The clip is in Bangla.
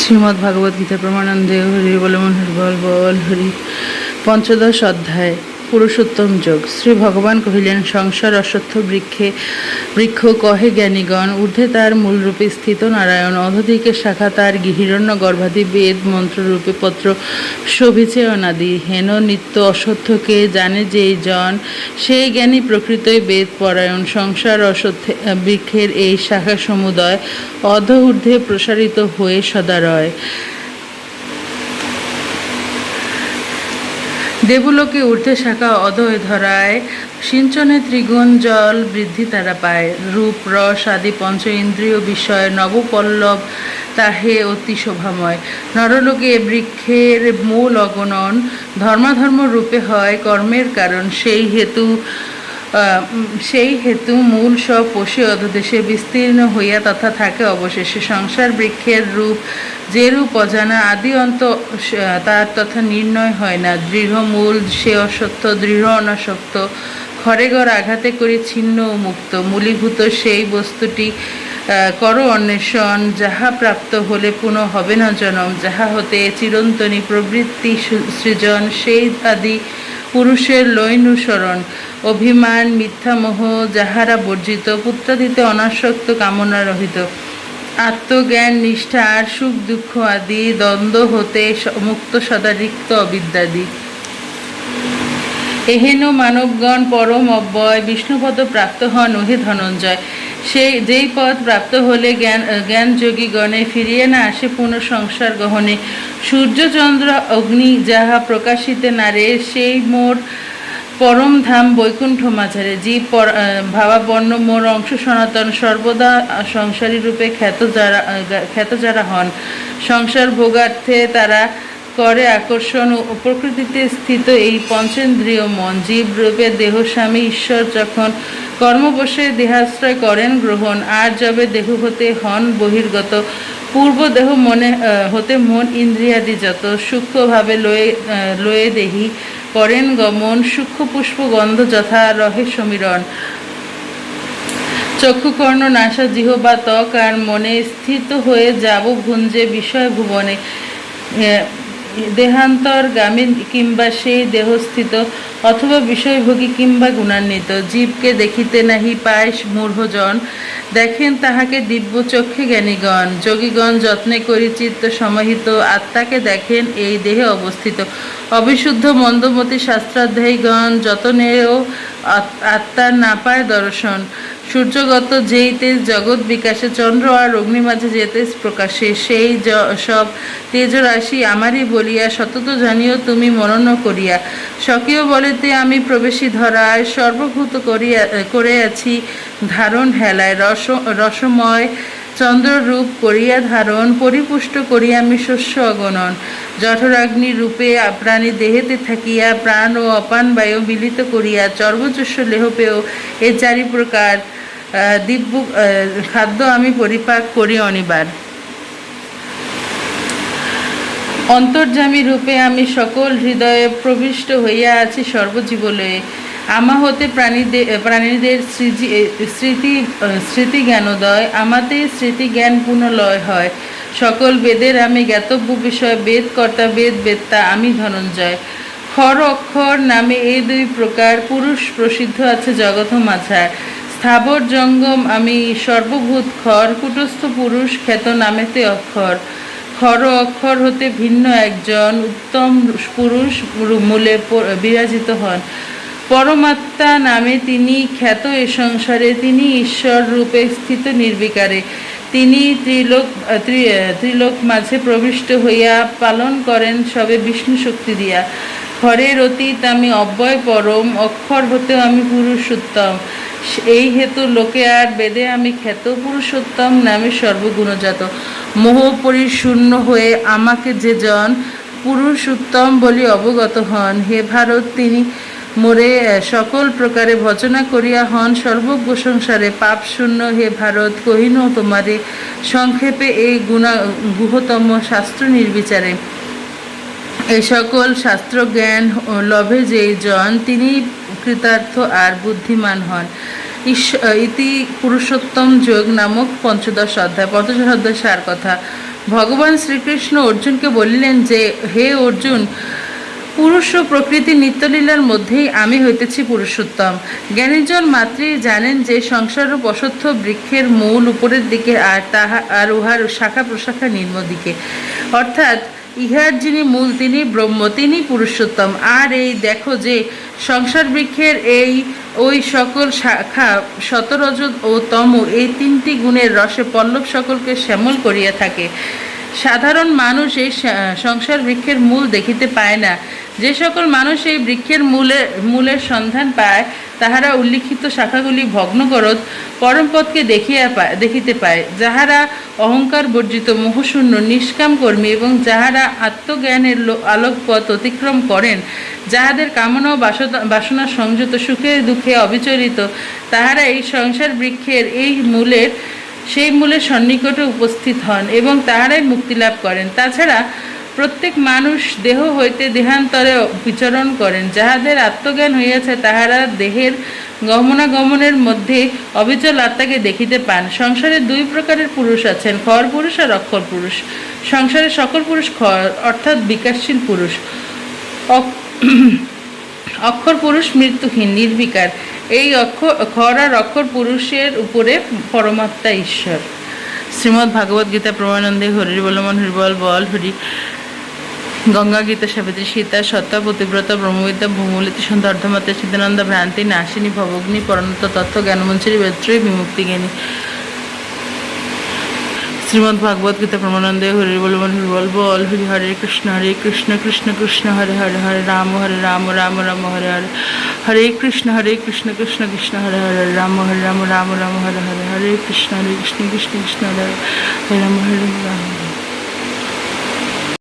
শ্রীমদ্ ভাগবত গীতা প্রমানন্দে হরি বল মন হরি বল বল হরি পঞ্চদশ অধ্যায়। পুরুষোত্তম যোগ। শ্রী ভগবান কহিলেন, সংসার অশ্বত্থ বৃক্ষে, বৃক্ষ কহে জ্ঞানীগণ, ঊর্ধ্বে তার মূলরূপে স্থিত নারায়ণ অধদিকে শাখা তার হিরণ্য গর্ভাদি বেদ, মন্ত্ররূপে পত্র, শোভিছে অনাদি। হেন নিত্য অসত্যকে জানে যেই জন, সেই জ্ঞানী প্রকৃতই বেদ পরায়ণ। সংসার অসত্যে বৃক্ষের এই শাখা সমুদয় অধ ঊর্ধ্বে প্রসারিত হয়ে সদারয় দেবলোকে ঊর্ধ্বে শাখা অধয় ধরায়, সিঞ্চনে ত্রিগুণ জল বৃদ্ধি তারা পায়। রূপ, রস আদি পঞ্চ ইন্দ্রিয় বিষয় নবপল্লব তাহে অতি শোভাময়। নরলোকে বৃক্ষের মূল অগণন, ধর্মাধর্ম রূপে হয় কর্মের কারণ, সেই হেতু সেই হেতু মূল সব পশু অধদেশে বিস্তীর্ণ হইয়া তথা থাকে অবশেষে। সংসার বৃক্ষের রূপ, যে রূপ অজানা আদি অন্ত তার তথা নির্ণয় হয় না। দৃঢ় মূল, সে অসত্য, দৃঢ় অনাসক্ত। ঘরে ঘর আঘাতে করে ছিন্ন মুক্ত। মূলীভূত সেই বস্তুটি করো অন্বেষণ। যাহা প্রাপ্ত হলে পুনঃ হবে না জনম। যাহা হতে চিরন্তনী প্রবৃত্তি সৃজন, সেই আদি পুরুষের লৈনুসরণ অভিমান, মিথ্যামোহ যাহারা বর্জিত, পুত্রাদিতে অনাসক্ত কামনা রহিত। আত্মজ্ঞান, নিষ্ঠা, আর সুখ দুঃখ আদি দ্বন্দ্ব হতে মুক্ত সদা রিক্ত অবিদ্যাদি। এহেন মানবগণ পরম অব্যয়, বিষ্ণুপদ প্রাপ্ত হন ওহে ধনঞ্জয়। সেই যেই পথ প্রাপ্ত হলে জ্ঞান জ্ঞান যোগীগণে ফিরিয়ে না আসে পুনঃ সংসার গ্রহণে সূর্যচন্দ্র অগ্নি যাহা প্রকাশিতে নারে সেই মোর পরম ধাম বৈকুণ্ঠ মাঝারে। জীব ভাবাপন্ন মোর অংশ সনাতন, সর্বদা সংসারী রূপে খ্যাত যারা খ্যাত যারা হন। সংসার ভোগার্থে তারা করে আকর্ষণ ও প্রকৃতিতে স্থিত এই পঞ্চেন্দ্রিয় মন জীব রূপে দেহ স্বামী ঈশ্বর যখন কর্মবশে দেহাশ্রয় করেন গ্রহণ, আর যবে দেহ হতে হন বহির্গত, পূর্ব দেহ মনে হতে মন ইন্দ্রিয়াদি যত, সূক্ষ্মভাবে লয়ে লয়ে দেহি করেন গমন, সূক্ষ্ম পুষ্প গন্ধ যথা রহে সমীরণ। চক্ষুকর্ণ নাসা জিহ বা ত্বক আর মনে স্থিত হয়ে যাব ভুঞ্জে বিষয় ভুবনে দেহান্তরগামী কিংবা সেই দেহস্থিত অথবা বিষয়ভোগী কিংবা গুণান্বিত, জীবকে দেখিতে নাহি পায় মূর্হজন দেখেন তাহাকে দিব্য চক্ষে জ্ঞানীগণ। যোগীগণ যত্নে করি চিত্ত সমাহিত, আত্মাকে দেখেন এই দেহে অবস্থিত। অবিশুদ্ধ মন্দমতি শাস্ত্রাধ্যায়ীগণ যতনেও আত- আত্মার না পায় দর্শন। সূর্যগত যেই তেজ জগৎ বিকাশে চন্দ্র আর অগ্নি মাঝে যে তেজ প্রকাশে, সেই সব তেজরাশি আমারই বলিয়া সতত জানিও তুমি মনন করিয়া। স্বকীয় বলেতে আমি প্রবেশী ধরায় সর্বভূত করিয়া, করে আছি ধারণ হেলায়। রস, রসময় চন্দ্ররূপ করিয়া ধারণ, পরিপুষ্ট করিয়া আমি শস্য অগণন। জঠরাগ্নি রূপে প্রাণী দেহেতে থাকিয়া প্রাণ ও অপান বায়ু মিলিত করিয়া চর্বচস্য লেহ পেয় এ চারি প্রকার দিব্য খাদ্য আমি পরিপাক করি অনিবার। অন্তর্যামী রূপে আমি সকল হৃদয়ে প্রবিষ্ট হইয়া আছি সর্বজীবলয়ে আমা হতে প্রাণীদের প্রাণীদের স্মৃতি স্মৃতি জ্ঞানোদয় আমাতে স্মৃতি জ্ঞান পুনলয় হয়। সকল বেদের আমি জ্ঞাতব্য বিষয় বেদ কর্তা বেদ বেত্তা আমি ধনঞ্জয়। খর অক্ষর নামে এই দুই প্রকার পুরুষ প্রসিদ্ধ আছে জগত মাঝার। স্থাবর জঙ্গম আমি সর্বভূত খর, কুটস্থ পুরুষ খ্যাত নামেতে অক্ষর। খর অক্ষর হতে ভিন্ন একজন উত্তম পুরুষ মূলে বিরাজিত হন। পরমাত্মা নামে তিনি খ্যাত এ সংসারে, তিনি ঈশ্বর রূপে স্থিত নির্বিকারে। তিনি ত্রিলোক ত্রিলোক মাঝে প্রবিষ্ট হইয়া পালন করেন সবে বিষ্ণু শক্তি দিয়া। খরের অতীত আমি অব্যয় পরম, অক্ষর হতেও আমি পুরুষোত্তম। এই হেতু লোকে আর বেদে আমি খ্যাত পুরুষোত্তম নামে সর্বগুণজাত। মোহ পরিশূন্য হয়ে আমাকে যে জন পুরুষোত্তম বলি অবগত হন, হে ভারত, তিনি মোরে সকল প্রকারে ভজনা করিয়া হন, সর্বজ্ঞ সংসারে পাপ শূন্য, হে ভারত, কহিন তোমারে সংক্ষেপে এই গুণা, গুহতম শাস্ত্র নির্বিচারে। এই সকল শাস্ত্র জ্ঞান লভে যেই জন, তিনি কৃতার্থ আর বুদ্ধিমান হন। ইতি পুরুষোত্তম যোগ নামক পঞ্চদশ অধ্যায় পঞ্চদশ অধ্যায় সার কথা। ভগবান শ্রীকৃষ্ণ অর্জুনকে বলিলেন যে, হে অর্জুন, পুরুষ ও প্রকৃতি নিত্যলীলার মধ্যেই আমি হইতেছি পুরুষোত্তম। জ্ঞানীজন মাত্রই জানেন যে, সংসার ও বসত্ব বৃক্ষের মূল উপরের দিকে আর তাহা, আর উহার শাখা প্রশাখা নিম্ন দিকে। অর্থাৎ ইহার যিনি মূল, তিনি ব্রহ্ম, তিনি পুরুষোত্তম। আর এই দেখো যে সংসার বৃক্ষের এই ওই সকল শাখা শতরজ ও তম, এই তিনটি গুণের রসে পল্লব সকলকে শ্যামল করিয়া থাকে। সাধারণ মানুষ এই সংসার বৃক্ষের মূল দেখিতে পায় না। যে সকল মানুষ এই বৃক্ষের মূলে, মূলের সন্ধান পায় তাহারা উল্লিখিত শাখাগুলি ভগ্ন করত পরমপদকে দেখিয়া পায় দেখিতে পায়, যাহারা অহংকার বর্জিত মোহশূন্য নিষ্কাম কর্মী এবং যাহারা আত্মজ্ঞানের আলোকপথ অতিক্রম করেন, যাহাদের কামনা ও বাসনা বাসনা সংযত সুখে দুঃখে অবিচলিত, তাহারা এই সংসার বৃক্ষের এই মূলের সেই মূলের সন্নিকটে উপস্থিত হন এবং তাহারাই মুক্তি লাভ করেন। তাছাড়া প্রত্যেক মানুষ দেহ হইতে দেহান্তরে বিচরণ করেন। যাহাদের আত্মজ্ঞান হইয়াছে, তাহারা দেহের গমনাগমনের মধ্যে অবিচল আত্মাকে দেখিতে পান। সংসারে দুই প্রকারের পুরুষ আছেন, খর পুরুষ আর অক্ষর পুরুষ। সংসারে সকল পুরুষ খর, অর্থাৎ বিকাশশীল পুরুষ। অক- অক্ষর পুরুষ মৃত্যুহীন, নির্বিকার। এই অক্ষর খর আর অক্ষর পুরুষের উপরে পরমাত্মা ঈশ্বর। শ্রীমদ্ ভাগবত গীতা প্রমানন্দে হরির বলমন, হরিবল বল, হরি গঙ্গা, গীতা সাবিত্রী সীতা, সত্তা প্রতিব্রতা ব্রহ্মবিদ্যা, ভূমলিতি সন্ত অর্ধমাত্রা, সিদ্ধানন্দ, ভ্রান্তি নাশিনী ভবগ্নি, পরণত, তত্ত্ব জ্ঞানমঞ্চরী বেত্রী বিমুক্তি জ্ঞানী শ্রীমদ্ ভাগবত গীতা, প্রমানন্দে, হরি বলবন হরি বল বল, হরি হরে কৃষ্ণ হরে কৃষ্ণ কৃষ্ণ কৃষ্ণ, হরে হরে হরে রাম হরে রাম রাম রাম, হরে হরে হরে কৃষ্ণ হরে কৃষ্ণ কৃষ্ণ কৃষ্ণ, হরে হরে রাম হরে রাম রাম রাম, হরে হরে হরে কৃষ্ণ হরে কৃষ্ণ কৃষ্ণ কৃষ্ণ, হরে হরে রাম হরে রাম